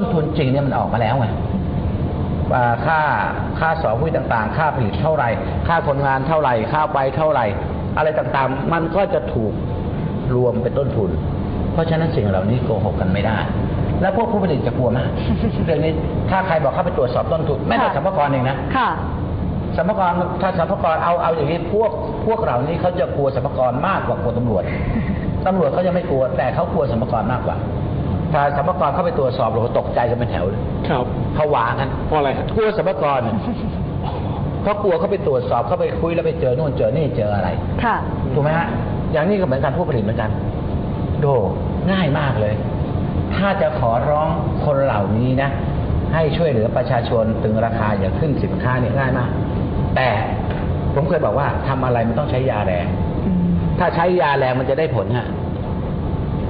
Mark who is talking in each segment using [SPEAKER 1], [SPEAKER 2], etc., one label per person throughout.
[SPEAKER 1] ต้นทุนจริงเนี่ยมันออกมาแล้วไงอ่าค่าค่าสอบวิต่างๆ ค่าผลิตเท่าไหร่ ค่าคนงานเท่าไหร่ ค่าไปเท่าไหร่ อะไรต่างๆ มันก็จะถูกรวมเป็นต้นทุน เพราะฉะนั้นสิ่งเหล่านี้โกหกกันไม่ได้ แล้วพวกผู้ผลิตจะกลัวไหมเรื่องนี้ถ้าใครบอกเข้าไปตรวจสอบต้นทุนแม้แต่
[SPEAKER 2] ค่ะ
[SPEAKER 1] สัมภาระเองนะ
[SPEAKER 2] ค่ะ
[SPEAKER 1] สัมภาระถ้าสัมภาระเอาเอาอย่างนี้พวกพวกเรานี้เขาจะกลัวสัมภาระมากกว่ากลัวตำรวจตำรวจเขาจะไม่กลัวแต่เขากลัวสัมภาระมากกว่า ถ้าสัมภาระเข้าไปตรวจสอบเราก็ตกใจกันเป็นแถวเลย
[SPEAKER 3] ครับ
[SPEAKER 1] ผวากัน
[SPEAKER 3] เพราะอะไรฮะ
[SPEAKER 1] กลัวสัมภาระเขากลัวเขาไปตรวจสอบเขาไปคุยแล้วไปเจอนู่นเจอนี่เจออะไร
[SPEAKER 2] ค่ะ
[SPEAKER 1] ถูกไหมฮะ อย่างนี้ก็เหมือนกันผู้ผลิตเหมือนกัน โดง่ายมากเลย ถ้าจะขอร้องคนเหล่านี้นะ ให้ช่วยเหลือประชาชนตึงราคาอย่าขึ้นสินค้าเนี่ยง่ายมาก แต่ผมเคยบอกว่าทำอะไรมันต้องใช้ยาแรง
[SPEAKER 2] อืม
[SPEAKER 1] ถ้าใช้ยาแรงมันจะได้ผลฮะ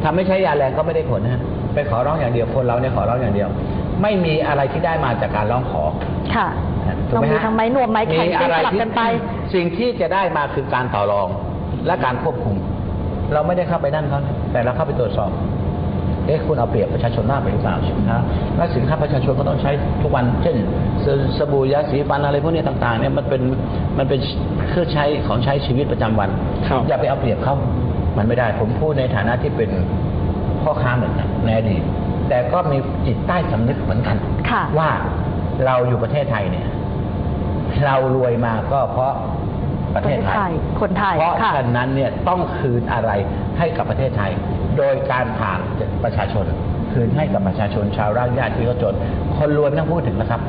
[SPEAKER 1] ถ้าไม่ใช้ยาแรงก็ไม่ได้ผลฮะ ไปขอร้องอย่างเดียวคนเราเนี่ยขอร้องอย่างเดียว ไม่มีอะไรที่ได้มาจากการร้องขอ
[SPEAKER 2] ค่ะ
[SPEAKER 1] ถูก
[SPEAKER 2] ต้อง
[SPEAKER 1] ไห
[SPEAKER 2] มี
[SPEAKER 1] ฮะ
[SPEAKER 2] ทั้งไม้นวมไม้แข็ง
[SPEAKER 1] มีอะไร
[SPEAKER 2] สลับ
[SPEAKER 1] ที่
[SPEAKER 2] กันไป
[SPEAKER 1] สิ่งที่จะได้มาคือการต่อรองและการควบคุม เราไม่ได้เข้าไปนั่นเขานะแต่เราเข้าไปตรวจสอบ เอ๊ะคุณเอาเปรียบประชาชนมากไปหรือเปล่าสินค้าและสินค้าประชาชนก็ต้องใช้ทุกวัน เช่นสสบู่ยาสีฟันอะไรพวกนี้ต่างๆเนี่ยมันเป็นมันเป็นเครื่องใช้ของใช้ชีวิตประจำวัน
[SPEAKER 3] ครับ
[SPEAKER 1] อย่าไปเอาเปรียบเขามันไม่ได้ ผมพูดในฐานะที่เป็น ในอดีตแต่ก็มีจิตใต้สำนึกเหมือนกัน
[SPEAKER 2] ค่ะ
[SPEAKER 1] ว่าเราอยู่ประเทศไทยเนี่ย เรารวยมาก็เพราะประเทศไท
[SPEAKER 2] ประเทศไท
[SPEAKER 1] ย
[SPEAKER 2] ยคนไทย
[SPEAKER 1] เพราะ
[SPEAKER 2] ค่ะ
[SPEAKER 1] ฉะนั้นเนี่ยต้องคืนอะไรให้กับประเทศไทย โดยการผ่านประชาชน คืนให้กับประชาชนชาวรากหญ้าที่เขาจน คนรวยไม่ต้องพูดถึงนะครับ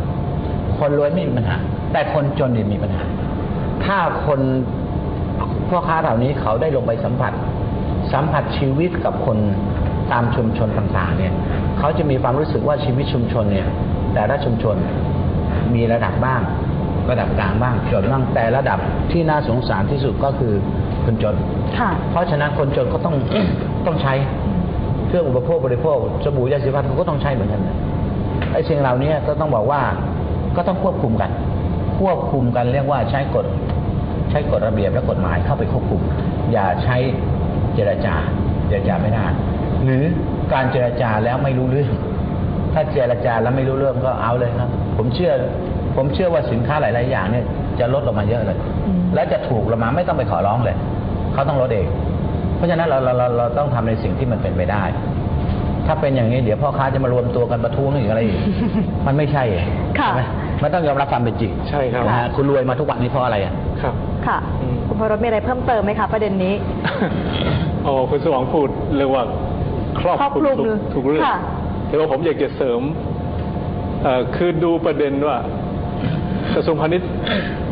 [SPEAKER 1] คนรวยไม่มีปัญหา แต่คนจนเนี่ยมีปัญหา ถ้าคนพ่อค้าเหล่านี้เขาได้ลงไปสัมผัส สัมผัสชีวิตกับคน ตามชุมชนต่างๆเนี่ยเขาจะมีความรู้สึกว่าชีวิตชุมชนเนี่ยแต่ละชุมชนมีระดับบ้าง ระดับกลางบ้างจนบ้างแต่ระดับที่น่าสงสารที่สุดก็คือคนจน
[SPEAKER 2] ค่ะ
[SPEAKER 1] เพราะฉะนั้นคนจนก็ต้องต้องใช้เครื่องอุปโภคบริโภคสบู่ยาสีฟันเขาก็ต้องใช้เหมือนกันนะไอ้สิ่งเหล่านี้ก็ต้องบอกว่าก็ต้องควบคุมกัน ควบคุมกันเรียกว่าใช้กฎใช้กฎระเบียบและกฎหมายเข้าไปควบคุม อย่าใช้เจรจาเจรจาไม่ได้ หรือการเจรจาแล้วไม่รู้เรื่อง ถ้าเจรจาแล้วไม่รู้เรื่องก็เอาเลยครับ ผมเชื่อ ผมเชื่อว่าสินค้าหลาย ๆ อย่างเนี่ยจะลดลงมาเยอะเลย
[SPEAKER 2] อืม
[SPEAKER 1] และจะถูกลงมาไม่ต้องไปขอร้องเลย เขาต้องลดเอง เพราะฉะนั้นเราเราเราเราต้องทำในสิ่งที่มันเป็นไปได้ ถ้าเป็นอย่างนี้เดี๋ยวพ่อค้าจะมารวมตัวกันประท้วงอีกอะไรอีกมันไม่ใช่
[SPEAKER 2] ค่ะ
[SPEAKER 1] ใช่ไหมมันต้องยอมรับความเป็นจริง
[SPEAKER 3] ใช่ครับ
[SPEAKER 1] นะฮะคุณรวยมาทุกวันนี้เพราะอะไรอะ
[SPEAKER 3] ครับ
[SPEAKER 2] ค่ะ
[SPEAKER 3] อืม
[SPEAKER 2] คุณพรสมีอะไรเพิ่มเติมไหมคะประเด็นนี้
[SPEAKER 3] โอ้คุณสว่างพูดเรียกว่า ครอบ
[SPEAKER 2] ครอบคลุม
[SPEAKER 3] ทุก
[SPEAKER 2] เลย
[SPEAKER 3] ทุกเรื่อง
[SPEAKER 2] ค่ะ
[SPEAKER 3] แต่ว่าผมอยากจะเสริมเอ่อคือดูประเด็นว่ากระทรวงพาณิชย์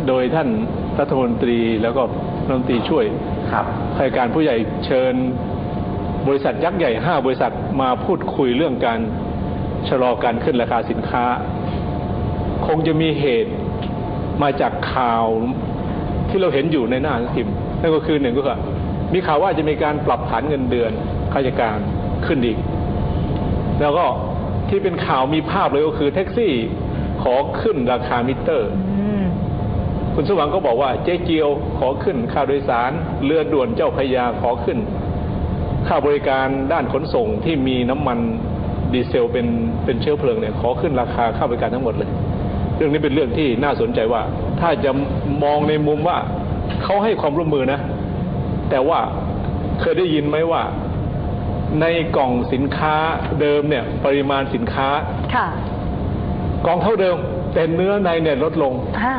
[SPEAKER 3] โดยท่านรัฐมนตรีแล้วก็รัฐมนตรีช่วย
[SPEAKER 1] ครับ
[SPEAKER 3] ข้าราชการผู้ใหญ่เชิญบริษัทยักษ์ใหญ่ห้าบริษัทมาพูดคุยเรื่องการชะลอการขึ้นราคาสินค้า คงจะมีเหตุมาจากข่าวที่เราเห็นอยู่ในหน้าหนังสือพิมพ์นั่นก็คือหนึ่งก็คือมีข่าวว่าจะมีการปรับฐานเงินเดือนข้าราชการ ขึ้นอีก แล้วก็ที่เป็นข่าวมีภาพเลยก็คือแท็กซี่ขอขึ้นราคามิเตอร์
[SPEAKER 2] อืม
[SPEAKER 3] คุณสว่างก็บอกว่า เจ๊เกียวขอขึ้น ค่าโดยสาร เรือด่วนเจ้าพระยาขอขึ้น ค่าบริการด้านขนส่งที่มีน้ำมันดีเซลเป็นเป็นเชื้อเพลิงเนี่ยขอขึ้นราคาค่าบริการทั้งหมดเลย เรื่องนี้เป็นเรื่องที่น่าสนใจว่า ถ้าจะมองในมุมว่าเขาให้ความร่วมมือนะ แต่ว่าเคยได้ยินไหมว่า ในกล่องสินค้าเดิมเนี่ยปริมาณสินค้า
[SPEAKER 2] ค่ะ
[SPEAKER 3] กล่องเท่าเดิมแต่เนื้อในเนี่ยลดลง
[SPEAKER 2] อ่า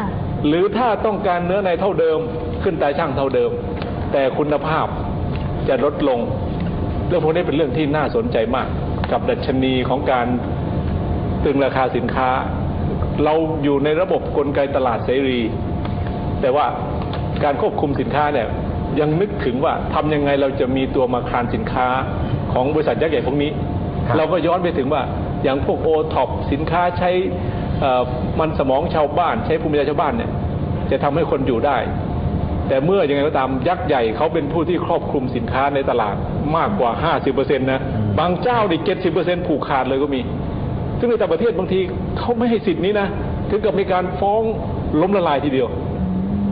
[SPEAKER 3] หรือถ้าต้องการเนื้อในเท่าเดิม ขึ้นตาช่างเท่าเดิม แต่คุณภาพจะลดลง เรื่องพวกนี้เป็นเรื่องที่น่าสนใจมาก กับดัชนีของการตึงราคาสินค้า เราอยู่ในระบบกลไกตลาดเสรี แต่ว่าการควบคุมสินค้าเนี่ยยังนึกถึงว่าทำยังไงเราจะมีตัวมาคารสินค้า ของบริษัทยักษ์ใหญ่พวกนี้
[SPEAKER 1] ครับ
[SPEAKER 3] เราก็ย้อนไปถึงว่าอย่างพวกโอท็อปสินค้าใช้เอ่อมันสมองชาวบ้าน ใช้ภูมิปัญญาชาวบ้านเนี่ยจะทำให้คนอยู่ได้ แต่เมื่อยังไงก็ตามยักษ์ใหญ่เขาเป็นผู้ที่ครอบคลุมสินค้าในตลาดมากกว่า 50%นะ
[SPEAKER 1] อืม
[SPEAKER 3] บางเจ้าดิ70%ผูกขาดเลยก็มี ซึ่งในต่างประเทศบางทีเขาไม่ให้สิทธินี้นะ ถึงกับมีการฟ้องล้มละลายทีเดียว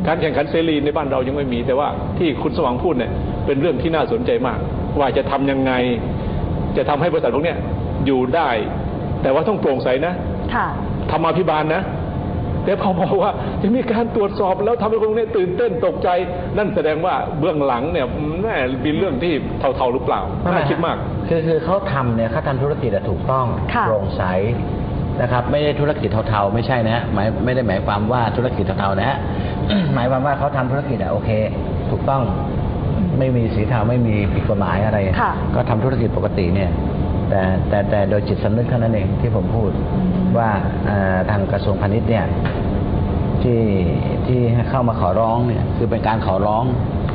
[SPEAKER 3] การแข่งขันเสรีในบ้านเรายังไม่มี แต่ว่าที่คุณสว่างพูดเนี่ยเป็นเรื่องที่น่าสนใจมาก ว่าจะทำยังไง จะทำให้บริษัทพวกเนี้ยอยู่ได้ แต่ว่าต้องโปร่งใสนะ
[SPEAKER 2] ค่ะ
[SPEAKER 3] ธรรมาภิบาลนะแต่พอบอกว่าจะมีการตรวจสอบแล้วทำให้คนนี้ตื่นเต้นตกใจ นั่นแสดงว่าเบื้องหลังเนี่ยแม่มีเรื่องที่เทาๆหรือเปล่าน่าคิดมาก
[SPEAKER 1] คือคือเขาทำเนี่ยเขาทำธุรกิจอะถูกต้อง
[SPEAKER 2] ค่ะ
[SPEAKER 1] โปร่งใสนะครับไม่ได้ธุรกิจเทาๆไม่ใช่นะฮะหมายไม่ได้หมายความว่าธุรกิจเทาๆนะฮะหมายความว่าเขาทำธุรกิจอะโอเค ถูกต้อง ไม่มีสีเทาไม่มีผิดกฎหมายอะไร
[SPEAKER 2] ค่ะ
[SPEAKER 1] ก็ทำธุรกิจปกติเนี่ย แต่แต่แต่โดยจิตสำนึกเท่านั้นเองที่ผมพูดว่าเอ่อทางกระทรวงพาณิชย์เนี่ยที่ที่ให้เข้ามาขอร้องเนี่ยคือเป็นการขอร้อง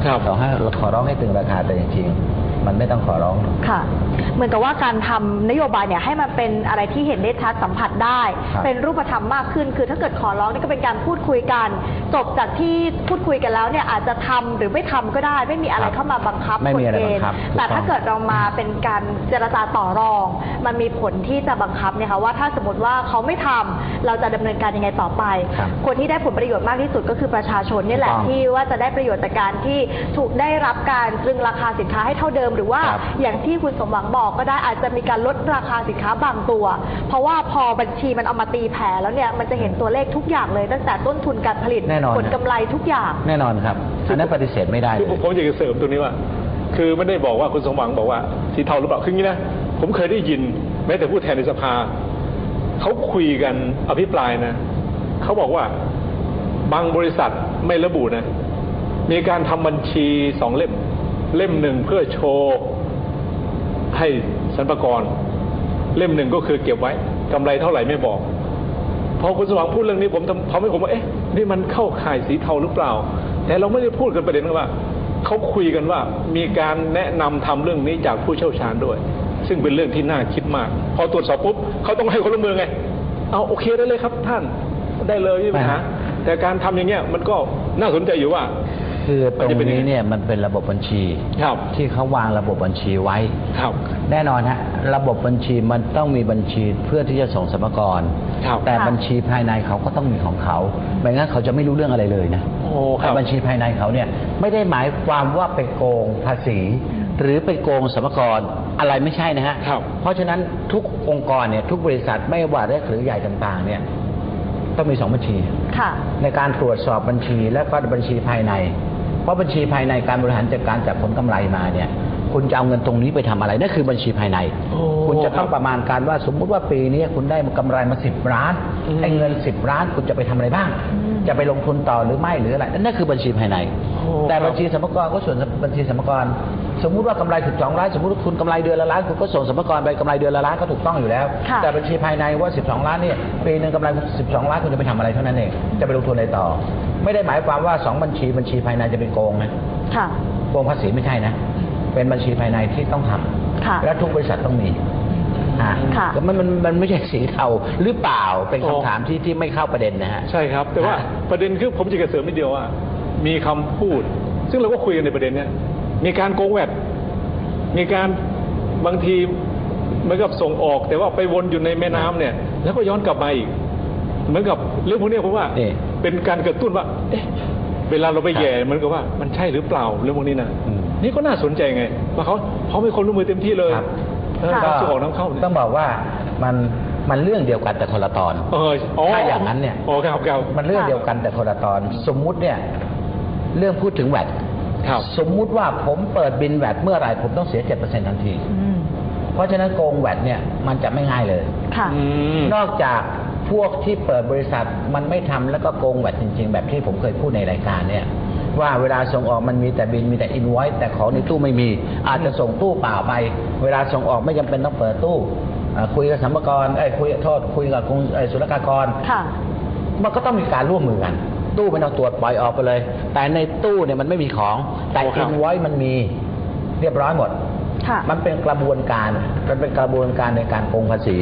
[SPEAKER 3] ครับ
[SPEAKER 1] ขอให้ขอร้องให้ตึงราคาแต่จริงๆ มันไม่ต้องขอร้องหรอก
[SPEAKER 2] ค่ะ เหมือนกับว่าการทำนโยบายเนี่ยให้มันเป็นอะไรที่เห็นได้ชัดสัมผัสได้
[SPEAKER 1] ครับ
[SPEAKER 2] เป็นรูปธรรมมากขึ้น คือถ้าเกิดขอร้องนี่ก็เป็นการพูดคุยกัน จบจากที่พูดคุยกันแล้วเนี่ยอาจจะทำหรือไม่ทำก็ได้ ไม่มีอะไร
[SPEAKER 1] ครับ
[SPEAKER 2] เข้ามาบังคับ
[SPEAKER 1] ไม่มีอะไร
[SPEAKER 2] กฎเกณฑ์
[SPEAKER 1] บังคับถูก
[SPEAKER 2] แต่
[SPEAKER 1] ต้อง
[SPEAKER 2] ถ้าเกิดเรามาเป็นการเจรจาต่อรอง มันมีผลที่จะบังคับเนี่ยค่ะว่าถ้าสมมติว่าเขาไม่ทำเราจะดำเนินการยังไงต่อไป
[SPEAKER 1] ครับ
[SPEAKER 2] คนที่ได้ผลประโยชน์มากที่สุดก็คือประชาชนนี่แหละ
[SPEAKER 1] ถูกต้อง
[SPEAKER 2] ที่ว่าจะได้ประโยชน์จากการที่ถูกได้รับการตรึงราคาสินค้าให้เท่าเดิมหรือว่า
[SPEAKER 1] ครับ
[SPEAKER 2] อย่างที่คุณสมหวังบอกก็ได้อาจจะมีการลดราคาสินค้าบางตัว เพราะว่าพอบัญชีมันเอามาตีแผ่แล้วเนี่ยมันจะเห็นตัวเลขทุกอย่างเลย ตั้งแต่ต้นทุนการผลิต
[SPEAKER 1] แน่นอน
[SPEAKER 2] ผลกำไรทุกอย่าง
[SPEAKER 1] แน่นอนครับอันนั้นปฏิเสธไม่ได้
[SPEAKER 3] คือ
[SPEAKER 1] เล
[SPEAKER 3] ผม
[SPEAKER 1] ย
[SPEAKER 3] ผมอยากจะเสริมตรงนี้ว่า คือไม่ได้บอกว่าคุณสมหวังบอกว่าสีเทาหรือเปล่าคืออย่างนี้นะ ผมเคยได้ยินแม้แต่ผู้แทนในสภา เขาคุยกันอภิปรายนะ เขาบอกว่าบางบริษัทไม่ระบุนะ มีการทำบัญชีสองเล่ม เล่มหนึ่งเพื่อโชว์ให้สรรพากร เล่มหนึ่งก็คือเก็บไว้กำไรเท่าไหร่ไม่บอก พอคุณสว่างพูดเรื่องนี้ผมทำทำให้ผมว่าเอ๊ะนี่มันเข้าข่ายสีเทาหรือเปล่า แต่เราไม่ได้พูดกันประเด็นว่าเขาคุยกันว่ามีการแนะนำทำเรื่องนี้จากผู้เชี่ยวชาญด้วย ซึ่งเป็นเรื่องที่น่าคิดมาก พอตรวจสอบปุ๊บเขาต้องให้ความร่วมมือไง เอาโอเคได้เลยครับท่านได้เลยไม่มีปัญหาแต่การทำอย่างเงี้ยมันก็น่าสนใจอยู่ว่า
[SPEAKER 1] คือต
[SPEAKER 3] มัน
[SPEAKER 1] ร
[SPEAKER 3] จะ
[SPEAKER 1] ง
[SPEAKER 3] เป็นยังไง
[SPEAKER 1] นี้เนี่ยมันเป็นระบบบัญชี
[SPEAKER 3] ครับ
[SPEAKER 1] ที่เขาวางระบบบัญชีไว้
[SPEAKER 3] ครับ
[SPEAKER 1] แน่นอนฮะระบบบัญชีมันต้องมีบัญชีเพื่อที่จะส่งสมรพากร
[SPEAKER 3] ครับ
[SPEAKER 1] แต่
[SPEAKER 2] ค่ะ
[SPEAKER 1] บัญชีภายในเขาก็ต้องมีของเขาไม่งั้นเขาจะไม่รู้เรื่องอะไรเลยนะ
[SPEAKER 3] โอ้ครับ
[SPEAKER 1] แต่บัญชีภายในเขาเนี่ยไม่ได้หมายความว่าไปโกงภาษี หรือไปโกงสมรพากรอะไรไม่ใช่นะฮะ
[SPEAKER 3] ครับ
[SPEAKER 1] เพราะฉะนั้นทุกองค์กรเนี่ยทุกบริษัทไม่ว่าเล็กหรือใหญ่ต่างๆเนี่ยต้องมีสองบัญชี
[SPEAKER 2] ค่ะ
[SPEAKER 1] ในการตรวจสอบบัญชีและก็บัญชีภายใน เพราะบัญชีภายในการบริหารจัดการจากผลกำไรมาเนี่ย คุณจะเอาเงินตรงนี้ไปทำอะไรนั่นคือบัญชีภายใน
[SPEAKER 3] โอ้
[SPEAKER 1] คุณจะต้อง
[SPEAKER 3] ครับ
[SPEAKER 1] ประมาณการว่าสมมุติว่าปีนี้คุณได้กำไรมาสิบล้าน
[SPEAKER 3] อืม
[SPEAKER 1] ไอ้เงินสิบล้านคุณจะไปทำอะไรบ้าง
[SPEAKER 2] อืม
[SPEAKER 1] จะไปลงทุนต่อหรือไม่หรืออะไรนั่นคือบัญชีภายใน
[SPEAKER 3] โอ้
[SPEAKER 1] แต่
[SPEAKER 3] ครับ
[SPEAKER 1] บัญชีสมรพากรก็ส่วนบัญชีสมรพากร สมมุติว่ากำไร12ล้านสมมุติว่าคุณกำไรเดือนละล้านคุณก็ส่งสมรพากรไปกำไรเดือนละล้านก็ถูกต้องอยู่แล้ว
[SPEAKER 2] ค่ะ
[SPEAKER 1] แต่บัญชีภายในว่า 12 ล้านเนี่ยปีหนึ่งกำไร 12 ล้านคุณจะไปทำอะไรเท่านั้นเองจะไปลงทุนอะไรต่อ ไม่ได้หมายความว่าสองบัญชีบัญชีภายในจะเป็นโกงนะ
[SPEAKER 2] ค่ะ
[SPEAKER 1] โกงภาษีไม่ใช่นะ เป็นบัญชีภายในที่ต้องทำ
[SPEAKER 2] ค่ะ
[SPEAKER 1] และทุกบริษัทต้องมี อ่า
[SPEAKER 2] ค่ะ
[SPEAKER 1] แล้วมันมันมันไม่ใช่สีเทาหรือเปล่าเป็น
[SPEAKER 3] โอ้
[SPEAKER 1] คำถามที่ที่ไม่เข้าประเด็นนะฮะ
[SPEAKER 3] ใช่ครับ แต่ว่า
[SPEAKER 1] อะ
[SPEAKER 3] ประเด็นคือผมจะกระเสริมนิดเดียวว่า มีคำพูด ซึ่งเราก็คุยกันในประเด็นเนี้ยมีการโกงแวดมีการบางทีเหมือนกับส่งออก แต่ว่าไปวนอยู่ในแม่น้ำเนี่ย แล้วก็ย้อนกลับมาอีก เหมือนกับเรื่องพวกเนี้ยผมว่า
[SPEAKER 1] นี่
[SPEAKER 3] เป็นการกระตุ้นว่า เอ๊ะเวลาเราไป
[SPEAKER 1] ครับ
[SPEAKER 3] แย่เหมือนกับว่ามันใช่หรือเปล่าเรื่องพวกนี้นะ
[SPEAKER 1] อืม
[SPEAKER 3] นี่ก็น่าสนใจไงว่าเขาเขาเป็นคนร่วมมือเต็มที่เลย
[SPEAKER 1] ครับ
[SPEAKER 3] เออ
[SPEAKER 2] ค่ะ
[SPEAKER 3] การส่งออกน้ำเข้าเนี่ย
[SPEAKER 1] ต้องบอกว่ามันมันเรื่องเดียวกันแต่คนละตอน
[SPEAKER 3] เอออ๋อ
[SPEAKER 1] ถ้าอย่างนั้นเนี่ย
[SPEAKER 3] อ๋อครับครับ
[SPEAKER 1] มันเรื่องเดียวกันแต่คนละตอน สมมุติเนี่ย เรื่องพูดถึงแวด
[SPEAKER 3] ครับ
[SPEAKER 1] สมมุติว่าผมเปิดบินแวดเมื่อไหร่ผมต้องเสีย7%ทันที
[SPEAKER 2] อืม
[SPEAKER 1] เพราะฉะนั้นโกงแวดเนี่ยมันจะไม่ง่ายเลย
[SPEAKER 2] ค่ะ
[SPEAKER 3] อืม
[SPEAKER 1] นอกจากพวกที่เปิดบริษัทมันไม่ทำแล้วก็โกงแวดจริง ๆ แบบที่ผมเคยพูดในรายการเนี่ย ว่าเวลาส่งออกมันมีแต่บินมีแต่อินไว้แต่ของในตู้ไม่มี อาจจะส่งตู้เปล่าไป เวลาส่งออกไม่จำเป็นต้องเปิดตู้อ่าคุยกับสัมภาระเอ้ยคุยโทษคุยกับกรุงเอ้ยศุลกากร
[SPEAKER 2] ค่ะ
[SPEAKER 1] มันก็ต้องมีการร่วมมือกัน ตู้ไม่ต้องตรวจปล่อยออกไปเลย แต่ในตู้เนี่ยมันไม่มีของ แต่
[SPEAKER 3] โอ้ครั
[SPEAKER 1] อิ
[SPEAKER 3] บ
[SPEAKER 1] นไว้มันมีเรียบร้อยหมด
[SPEAKER 2] ค่ะ
[SPEAKER 1] มันเป็นกระบวนการมันเป็นกระบวนการในการโกงภาษี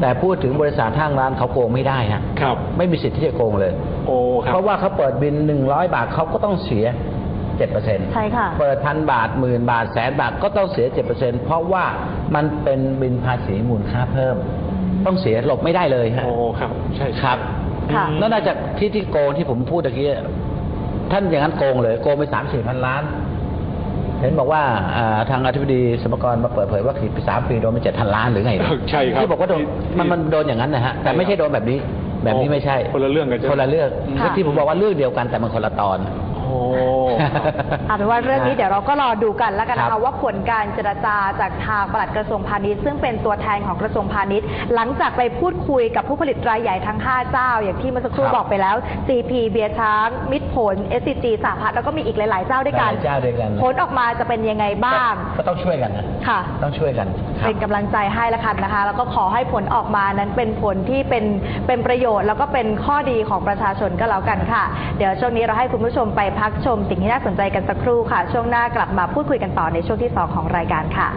[SPEAKER 1] แต่พูดถึงบริษัทห้างร้านเขาโกงไม่ได้ฮะ
[SPEAKER 3] ครับ
[SPEAKER 1] ไม่มีสิทธิ์ที่จะโกงเลย
[SPEAKER 3] โอ้ครับ
[SPEAKER 1] เพราะว่าเขาเปิดบินหนึ่งร้อยบาทเขาก็ต้องเสียเจ็ดเปอร์เซ็นต์
[SPEAKER 2] ใช่ค่ะ
[SPEAKER 1] เปิดพันบาทหมื่นบาทแสนบาทก็ต้องเสียเจ็ดเปอร์เซ็นต์เพราะว่ามันเป็นบินภาษีมูลค่าเพิ่ม ต้องเสียหลบไม่ได้เลยฮะ
[SPEAKER 3] โอ้ครับ ใช่ใช่
[SPEAKER 1] ครับ
[SPEAKER 2] ค่ะ
[SPEAKER 1] นอกจากที่ที่โกงที่ผมพูดตะกี้ท่านอย่างนั้นโกงเลยโกงไปสามสี่พันล้าน เห็นบอกว่าอ่าทางอธิบดีสมกรมาเปิดเผยว่าขีดไปสามปีโดนไปเจ็ดพันล้านหรือไง
[SPEAKER 3] ใช่ครับ
[SPEAKER 1] ที่บอกว่าโดน
[SPEAKER 3] ที่
[SPEAKER 1] มันมันโดนอย่างนั้นนะฮะแต่ไม่ใช่โดนแบบนี้ แบบนี้ไม่ใช่
[SPEAKER 3] คนละเรื่องกันใช่ไหม
[SPEAKER 1] คนละเรื่อง
[SPEAKER 2] ค่ะ
[SPEAKER 1] ที่ผมบอกว่าเรื่องเดียวกันแต่มันคนละตอน
[SPEAKER 3] โอ้
[SPEAKER 2] เอาเป็นว่าเรื่องนี้เดี๋ยวเราก็รอดูกันแล้วกันนะ
[SPEAKER 1] ครั
[SPEAKER 2] คะ
[SPEAKER 1] บ
[SPEAKER 2] ว่าผลการเจรจาจากทางปลัดกระทรวงพาณิชย์ซึ่งเป็นตัวแทนของกระทรวงพาณิชย์ หลังจากไปพูดคุยกับผู้ผลิตรายใหญ่ทั้ง 5 เจ้า อย่างที่เมื่อสักครู่
[SPEAKER 1] ครับ
[SPEAKER 2] บอกไปแล้ว CP เบียร์ช้างมิตรผล SCG สาพัฒน์แล้วก็มีอีกหลาย ๆ เจ้าด้วยกัน
[SPEAKER 1] หลายเจ้าด้วยกัน
[SPEAKER 2] ผลออกมาจะเป็นยังไงบ้าง
[SPEAKER 1] ก็ต้องช่วยกันนะ
[SPEAKER 2] ค่ะ
[SPEAKER 1] ต้องช่วยกันครับ
[SPEAKER 2] เป็นกำลังใจให้ละกันนะคะ แล้วก็ขอให้ผลออกมานั้นเป็นผลที่เป็นเป็นประโยชน์ แล้วก็เป็นข้อดีของประชาชนก็แล้วกันค่ะ เดี๋ยวช่วงนี้เราให้คุณผู้ชมไปพักักชมสิ่งที่น่าสนใจกันสักครู่ค่ะ ช่วงหน้ากลับมาพูดคุยกันต่อในช่วงที่ 2 ของรายการค่ะ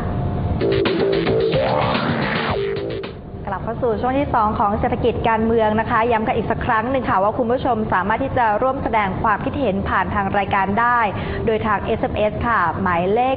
[SPEAKER 2] ลับเข้าสู่ช่วงที่ 2 ของเศรษฐกิจการเมืองนะคะ ย้ำกันอีกสักครั้งหนึ่งค่ะว่าคุณผู้ชมสามารถที่จะร่วมแสดงความคิดเห็นผ่านทางรายการได้ โดยทาง SMS ค่ะ หมายเลข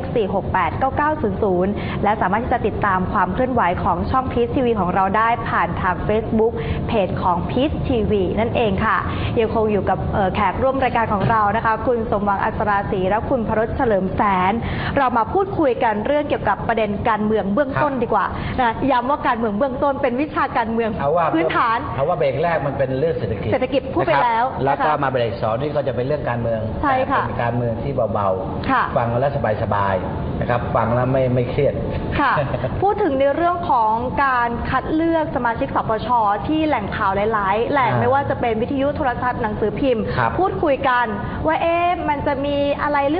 [SPEAKER 2] 4689900 และสามารถที่จะติดตามความเคลื่อนไหวของช่องพีซทีวีของเราได้ผ่านทาง Facebook เพจของพีซทีวีนั่นเองค่ะ ยังคงอยู่กับแขกร่วมรายการของเรานะคะ คุณสมหวังอัศราศรีและคุณพรสเฉลิมแสน เรามาพูดคุยกันเรื่องเกี่ยวกับประเด็นการเมืองเบื้องต้นดีกว่านะย้ำว่าการเมืองเบื้องต้นเป็นวิชาการเมือง
[SPEAKER 1] เอาว่า
[SPEAKER 2] พื้นฐาน
[SPEAKER 1] เพราะว่าเบรกแรกมันเป็นเรื่องเศรษฐกิจ
[SPEAKER 2] เศรษฐกิจพูดไป
[SPEAKER 1] นะครับ
[SPEAKER 2] แล้ว
[SPEAKER 1] แล้วก็
[SPEAKER 2] นะคะ
[SPEAKER 1] มาเบรกสองนี่ก็จะเป็นเรื่องการเมือง
[SPEAKER 2] ใช่ค่ะ
[SPEAKER 1] แต่เป็นการเมืองที่เบา
[SPEAKER 2] ค่ะ
[SPEAKER 1] ฟังแล้วสบายๆนะครับ ฟังแล้วไม่ไม่เครียด
[SPEAKER 2] ค่ะ พูดถึงในเรื่องของการคัดเลือกสมาชิกสปชที่แหล่งข่าวหลายๆ แหล่ง
[SPEAKER 1] อ่า
[SPEAKER 2] ไม่ว่าจะเป็นวิทยุโทรทัศน์หนังสือพิมพ์
[SPEAKER 1] ครับ
[SPEAKER 2] พูดคุยกันว่าเอ๊ะมันจะมีอะไรหรือ